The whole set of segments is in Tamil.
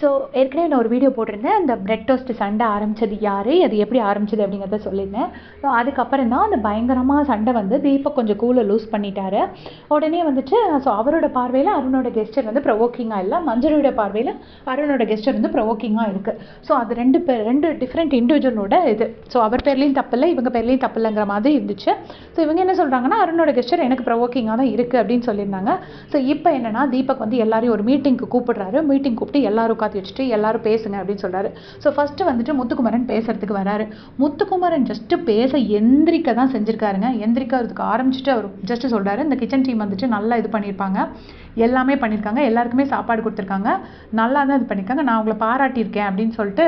ஸோ ஏற்கனவே நான் ஒரு வீடியோ போட்டிருந்தேன். அந்த பிரெட் டோஸ்ட் சண்டை ஆரம்பித்தது யார்? அது எப்படி ஆரம்பிச்சது அப்படிங்கிறத சொல்லியிருந்தேன். ஸோ அதுக்கப்புறம் தான் அந்த பயங்கரமாக சண்டை வந்து தீபக் கொஞ்சம் கூலை லூஸ் பண்ணிட்டாரு. உடனே வந்துட்டு ஸோ அவரோட பார்வையில் அருணோட கெஸ்டர் வந்து ப்ரொவோக்கிங்காக இல்லை. மஞ்சளோட பார்வையில் அருணோட கெஸ்டர் வந்து ப்ரொவோக்கிங்காக இருக்குது ஸோ அது ரெண்டு பேர் ரெண்டு டிஃப்ரெண்ட் இண்டிவிஜுவலோட இது. ஸோ அவர் பேர்லேயும் தப்பில்லை இவங்க பேர்லேயும் தப்பில்லைங்கிற மாதிரி இருந்துச்சு. ஸோ இவங்க என்ன சொல்கிறாங்கன்னா அருணோட கெஸ்டர் எனக்கு ப்ரொவோக்கிங்காக தான் இருக்குது அப்படின்னு சொல்லியிருந்தாங்க. ஸோ இப்போ என்னன்னா தீபக் வந்து எல்லாரையும் ஒரு மீட்டிங்க்கு கூப்பிடுறாரு. மீட்டிங் கூப்பிட்டு எல்லாரும் உட்காந்து வச்சுட்டு எல்லாரும் பேசுங்க அப்படின்னு சொல்கிறாரு ஸோ ஃபஸ்ட்டு வந்துட்டு முத்துக்குமரன் பேசுறதுக்கு வராரு. முத்துக்குமரன் ஜஸ்ட்டு பேச எந்திரிக்க தான் செஞ்சிருக்காருங்க. எந்திரிக்கிறதுக்கு ஆரம்பிச்சுட்டு அவர் ஜஸ்ட்டு சொல்கிறாரு இந்த கிச்சன் டீம் வந்துட்டு நல்லா இது பண்ணியிருப்பாங்க. எல்லாமே பண்ணியிருக்காங்க. எல்லாருக்குமே சாப்பாடு கொடுத்துருக்காங்க. நல்லா தான் இது பண்ணியிருக்காங்க. நான் உங்களை பாராட்டியிருக்கேன் அப்படின்னு சொல்லிட்டு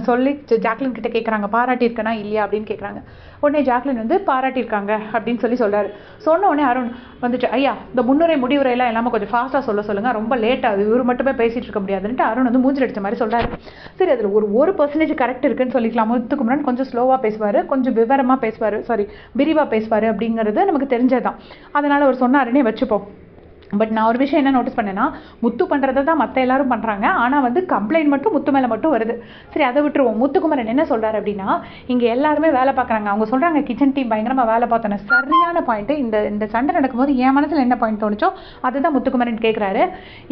சொல்லி ஜாக்லின் கிட்ட கேட்குறாங்க பாராட்டியிருக்கனா இல்லையா அப்படின்னு கேட்குறாங்க உடனே ஜாக்லின் வந்து பாராட்டியிருக்காங்க அப்படின்னு சொல்லி சொல்கிறாரு சொன்ன உடனே அருண் வந்துட்டு ஐயா இந்த முன்னுரை முடிவுரையெல்லாம் எல்லாமே கொஞ்சம் ஃபாஸ்ட்டாக சொல்ல சொல்லுங்கள் ரொம்ப லேட் ஆகுது. இவர் மட்டுமே பேசிகிட்டு இருக்க முடியாதுன்ட்டு அருண் வந்து மூஞ்சில் அடித்த மாதிரி சொல்கிறாரு சரி அதில் ஒரு ஒரு பர்சன்டேஜ் கரெக்ட் இருக்குன்னு சொல்லிக்கலாம்? முத்துக்குமரன் கொஞ்சம் ஸ்லோவாக பேசுவார். கொஞ்சம் விவரமாக பேசுவார். சாரி விரிவாக பேசுவார் அப்படிங்கிறது நமக்கு தெரிஞ்சதுதான். அதனால் அவர் சொன்னாருன்னே வச்சுப்போம். பட் நான் ஒரு விஷயம் என்ன நோட்டீஸ் பண்ணேன்னா முத்து பண்ணுறதை தான் மற்ற எல்லாரும் பண்ணுறாங்க ஆனால் வந்து கம்ப்ளைண்ட் மட்டும் முத்து மேலே மட்டும் வருது. சரி அதை விட்டுருவோம். முத்துக்குமரன் என்ன சொல்கிறார் அப்படின்னா இங்கே எல்லாருமே வேலை பார்க்குறாங்க. அவங்க சொல்கிறாங்க கிச்சன் டீம் பயங்கரமாக வேலை பார்த்தோன்னே. சரியான பாயிண்ட்டு இந்த இந்த சண்டை நடக்கும்போது என் மனசில் என்ன பாயிண்ட் தோணுச்சோ அதுதான் முத்துக்குமரன் கேட்குறாரு.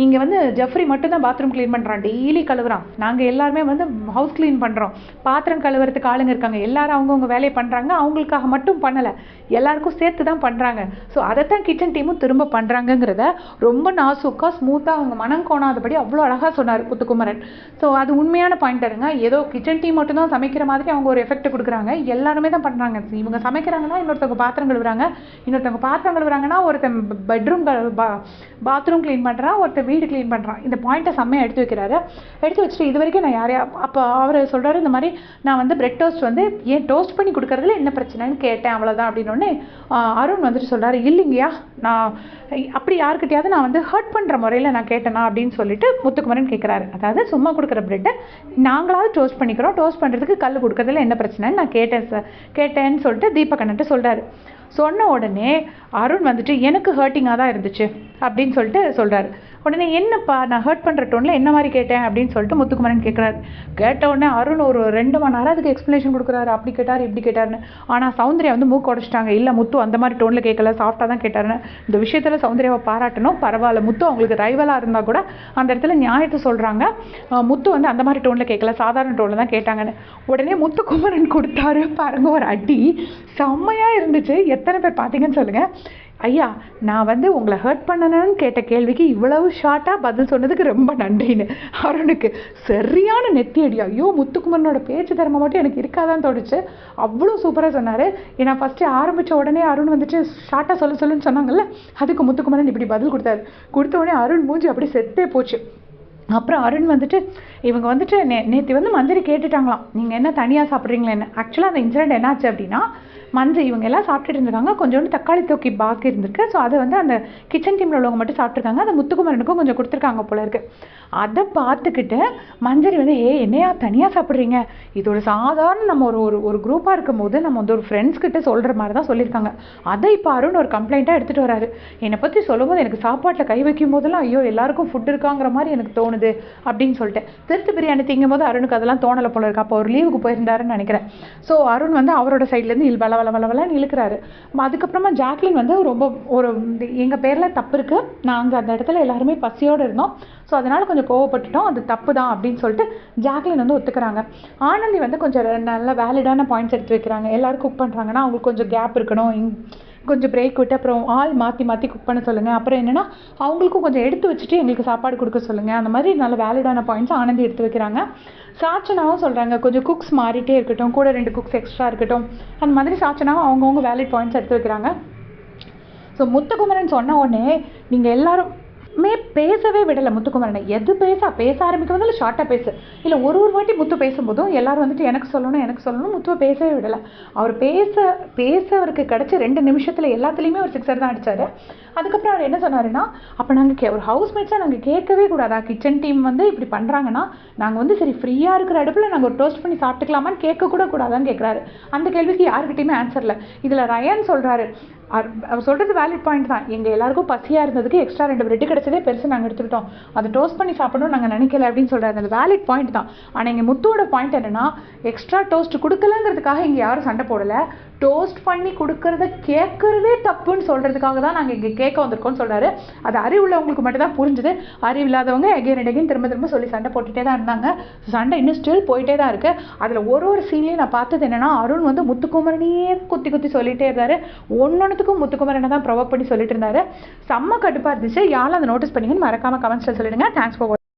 இங்கே வந்து ஜெஃப்ரி மட்டும் தான் பாத்ரூம் க்ளீன் பண்ணுறான் டெய்லி கழுவுறான். நாங்கள் எல்லாருமே வந்து ஹவுஸ் க்ளீன் பண்ணுறோம் பாத்திரம் கழுவுறதுக்கு ஆளுங்க இருக்காங்க. எல்லாரும் அவங்கவுங்க வேலையை பண்ணுறாங்க அவங்களுக்காக மட்டும் பண்ணலை. எல்லாருக்கும் சேர்த்து தான் பண்ணுறாங்க ஸோ அதைத்தான் கிச்சன் டீமும் திரும்ப பண்ணுறாங்கங்கிறத ரொம்ப நாசுக்காக ஸ்மூத்தாக அவங்க மனம் கோணாதபடி அவ்வளோ அழகாக சொன்னார் முத்துக்குமரன் ஸோ அது உண்மையான பாயிண்டருங்க ஏதோ கிச்சன் டீ மட்டும் தான் சமைக்கிற மாதிரி அவங்க ஒரு எஃபெக்ட் கொடுக்குறாங்க. எல்லாருமே தான் பண்ணுறாங்க இவங்க சமைக்கிறாங்கன்னா இன்னொருத்தவங்க பாத்திரம் கழுவுறாங்க. இன்னொருத்தவங்க பாத்திரம் கழுவுறாங்கன்னா ஒருத்தன் பெட்ரூம் பாத்ரூம் க்ளீன் பண்ணுறான் ஒருத்தன் வீடு க்ளீன் பண்ணுறான் இந்த பாயிண்ட்டை செம்மையாக எடுத்து வைக்கிறாரு. எடுத்து வச்சுட்டு இது வரைக்கும் நான் யாரையா அப்போ அவர் சொல்கிறாரு இந்த மாதிரி நான் வந்து பிரெட் டோஸ்ட் வந்து ஏன் டோஸ்ட் பண்ணி கொடுக்கறதுல என்ன பிரச்சனைன்னு கேட்டேன். அவ்வளோதான் அப்படின்னு அருண் வந்துட்டு சொல்கிறாரு இல்லைங்கய்யா நான் அப்படி யாருக்கிட்டையாவது நான் வந்து ஹர்ட் பண்ணுற முறையில் நான் கேட்டேனா அப்படின்னு சொல்லிட்டு முத்துக்குமரன் கேட்குறாரு அதாவது சும்மா கொடுக்குற பிரெட்டை நாங்களாவது டோஸ்ட் பண்ணிக்கிறோம். டோஸ்ட் பண்ணுறதுக்கு கல் கொடுக்கறதுல என்ன பிரச்சனைன்னு நான் கேட்டேன் சார் கேட்டேன்னு சொல்லிட்டு தீபகண்ணன்ட்ட சொல்கிறாரு சொன்ன உடனே அருண் வந்துட்டு எனக்கு ஹர்ட்டிங்காக தான் இருந்துச்சு அப்படின்னு சொல்லிட்டு சொல்கிறாரு உடனே என்னப்பா நான் ஹர்ட் பண்ணுற டோனில் என்ன மாதிரி கேட்டேன்? அப்படின்னு சொல்லிட்டு முத்துக்குமரன் கேட்குறாரு. கேட்ட உடனே அருண் ஒரு ரெண்டு மணி நேரம் அதுக்கு எக்ஸ்ப்ளனேஷன் கொடுக்குறாரு. அப்படி கேட்டார் இப்படி கேட்டாருன்னு. ஆனால் சௌந்தர்யா வந்து மூக்கு உடச்சிட்டாங்க. இல்லை முத்து அந்த மாதிரி டோனில் கேட்கல. சாஃப்டாக தான் கேட்டாருன்னு. இந்த விஷயத்தில் சௌந்தர்யாவை பாராட்டணும். பரவாயில்ல முத்து அவங்களுக்கு ரைவலாக இருந்தால் கூட அந்த இடத்துல நியாயத்தை சொல்கிறாங்க முத்து வந்து அந்த மாதிரி டோனில் கேட்கல. சாதாரண டோனில் தான் கேட்டாங்கன்னு. உடனே முத்துக்குமரன் கொடுத்தாரு பாருங்க ஒரு அடி. செம்மையாக இருந்துச்சு. எத்தனை பேர் பார்த்தீங்கன்னு சொல்லுங்கள் ஐயா நான் வந்து உங்களை ஹர்ட் பண்ணணும்னு கேட்ட கேள்விக்கு இவ்வளவு ஷார்ட்டாக பதில் சொன்னதுக்கு ரொம்ப நன்றின்னு. அருணுக்கு சரியான நெத்தி ஐயோ முத்துக்குமரனோட பேச்சு திறமை மட்டும் எனக்கு இருக்காதான் தோணுச்சு. அவ்வளோ சூப்பராக சொன்னார். ஏன்னா ஃபஸ்ட்டு ஆரம்பித்த உடனே அருண் வந்துட்டு ஷார்ட்டாக சொல்ல சொல்லுன்னு சொன்னாங்கல்ல அதுக்கு முத்துக்குமரன் இப்படி பதில் கொடுத்தாரு. கொடுத்த உடனே அருண் மூஞ்சி அப்படி செத்தே போச்சு. அப்புறம் அருண் வந்துட்டு இவங்க வந்துட்டு நே நேற்று வந்து மந்திரி கேட்டுட்டாங்களாம். நீங்கள் என்ன தனியாக சாப்பிட்றீங்களேன்னு. ஆக்சுவலாக அந்த இன்சிடென்ட் என்னாச்சு அப்படின்னா மஞ்சள் இவங்க எல்லாம் சாப்பிட்டுட்டு இருந்திருக்காங்க. கொஞ்சோண்டு தக்காளி தொக்கி பாக்கி இருந்திருக்கு. ஸோ அதை வந்து அந்த கிச்சன் டீமில் உள்ளவங்க மட்டும் சாப்பிட்ருக்காங்க அதை முத்துக்குமரனுக்கும் கொஞ்சம் கொடுத்துருக்காங்க போல இருக்கு. அதை பார்த்துக்கிட்டு மஞ்சரி வந்து ஏ என்னையா தனியாக சாப்பிட்றீங்க? இது ஒரு சாதாரண நம்ம ஒரு ஒரு ஒரு குரூப்பாக இருக்கும் போது நம்ம வந்து ஒரு ஃப்ரெண்ட்ஸ் கிட்ட சொல்கிற மாதிரி தான் சொல்லியிருக்காங்க. அதை இப்போ அருண் ஒரு கம்ப்ளைண்ட்டாக எடுத்துகிட்டு வராரு. என்னை பற்றி சொல்லும்போது எனக்கு சாப்பாட்டில் கை வைக்கும் போதெல்லாம் ஐயோ எல்லாருக்கும் ஃபுட் இருக்காங்கிற மாதிரி எனக்கு தோணுது அப்படின்னு சொல்லிட்டு. திருத்து பிரியாணி திங்கும் போது அருணுக்கு அதெல்லாம் தோணலை போல இருக்கு. அப்போ ஒரு லீவுக்கு போயிருந்தாருன்னு நினைக்கிறேன். ஸோ அருண் வந்து அவரோட சைட்லேருந்து இல் வள வள வளன்னு இழுக்கிறாரு அதுக்கப்புறமா ஜாக்லின் வந்து ரொம்ப ஒரு எங்கள் பேரில் தப்பு இருக்குது நாங்கள் அந்த இடத்துல எல்லாருமே பசியோடு இருந்தோம். ஸோ அதனால் கொஞ்சம் கோவப்பட்டுட்டோம். அது தப்பு தான் அப்படின்னு சொல்லிட்டு ஜாக்லின் வந்து ஒத்துக்கிறாங்க. ஆனந்தி வந்து கொஞ்சம் நல்ல வேலிடான பாயிண்ட்ஸ் எடுத்து வைக்கிறாங்க. எல்லோரும் குக் பண்ணுறாங்கன்னா அவங்களுக்கு கொஞ்சம் கேப் இருக்கணும். கொஞ்சம் பிரேக் விட்டு அப்புறம் ஆள் மாற்றி மாற்றி குக் பண்ண சொல்லுங்கள் அப்புறம் என்னென்னா அவங்களுக்கும் கொஞ்சம் எடுத்து வச்சுட்டு எங்களுக்கு சாப்பாடு கொடுக்க சொல்லுங்கள் அந்த மாதிரி நல்ல வேலிடான பாயிண்ட்ஸ் ஆனந்தி எடுத்து வைக்கிறாங்க. சாச்சனாவும் சொல்கிறாங்க கொஞ்சம் குக்ஸ் மாறிட்டே இருக்கட்டும் கூட ரெண்டு குக்ஸ் எக்ஸ்ட்ரா இருக்கட்டும். அந்த மாதிரி சாச்சனாவும் அவங்கவுங்க வேலிட் பாயிண்ட்ஸ் எடுத்து வைக்கிறாங்க. ஸோ முத்துக்குமரன் சொன்ன உடனே நீங்கள் எல்லாரும் மே பேசவே விடலை முத்துக்குமரனை. எது பேச? பேச ஆரம்பிக்கும் போதில் ஷார்ட்டாக பேசு. இல்லை ஒரு ஒரு வாட்டி முத்து பேசும்போதும் எல்லோரும் வந்துட்டு எனக்கு சொல்லணும் எனக்கு சொல்லணும் முத்துவை பேசவே விடலை. அவர் பேச பேச அவருக்கு கிடச்ச ரெண்டு நிமிஷத்தில் எல்லாத்துலேயுமே ஒரு சிக்ஸர் தான் அடித்தார் அதுக்கப்புறம் அவர் என்ன சொன்னாருன்னா அப்போ நாங்கள் கே ஒரு ஹவுஸ்மேட்ஸாக நாங்கள் கேட்கவே கூடாதா? கிச்சன் டீம் வந்து இப்படி பண்ணுறாங்கன்னா நாங்கள் வந்து சரி ஃப்ரீயாக இருக்கிற அடுப்பில் நாங்கள் ஒரு டோஸ்ட் பண்ணி சாப்பிட்டுக்கலாமான்னு கேட்கக்கூட கூடாதான்னு கேட்குறாரு. அந்த கேள்விக்கு யாருக்கிட்டையுமே ஆன்சர் இல்லை. இதில் ரயான் சொல்கிறாரு அவர் சொல்கிறது வேலிட் பாயிண்ட் தான். எங்கள் எல்லாருக்கும் பசியாக இருந்ததுக்கு எக்ஸ்ட்ரா ரெண்டு பிரெட் கிடச்சதே பெருசு நாங்கள் எடுத்துக்கிட்டோம். அதை டோஸ்ட் பண்ணி சாப்பிடணும்னு நாங்கள் நினைக்கல அப்படின்னு சொல்கிறாரு அந்த வேலிட் பாயிண்ட் தான். ஆனால் இங்கே முத்துவோட பாயிண்ட் என்னென்னா எக்ஸ்ட்ரா டோஸ்ட் கொடுக்கலங்கிறதுக்காக இங்கே யாரும் சண்டை போடலை. டோஸ்ட் பண்ணி கொடுக்கறத கேட்குறதே தப்புன்னு சொல்கிறதுக்காக தான் நாங்கள் இங்கே கேட்க வந்திருக்கோம்னு சொல்கிறாரு அது அறிவுள்ளவங்களுக்கு மட்டும் தான் புரிஞ்சுது. அறிவில்லாதவங்க எகைன் அண்ட் எகைன் திரும்ப திரும்ப சொல்லி சண்டை போட்டுகிட்டே தான் இருந்தாங்க. சண்டை இன்னும் ஸ்டில் போயிட்டே தான் இருக்குது அதில் ஒரு ஒரு சீன்லேயும் நான் பார்த்தது என்னென்னா அருண் வந்து முத்துக்குமரனையே குத்தி குத்தி சொல்லிகிட்டே இருந்தார். ஒன்னொன்றுத்துக்கும் முத்துக்குமரனை தான் ப்ரொவோக் பண்ணி சொல்லிட்டு இருந்தார். செம்ம கடுப்பாக இருந்துச்சு. யாரும் அந்த நோட்டீஸ் பண்ணிங்கன்னு மறக்காமல் கமெண்ட்ஸில் சொல்லிடுங்க. Thanks for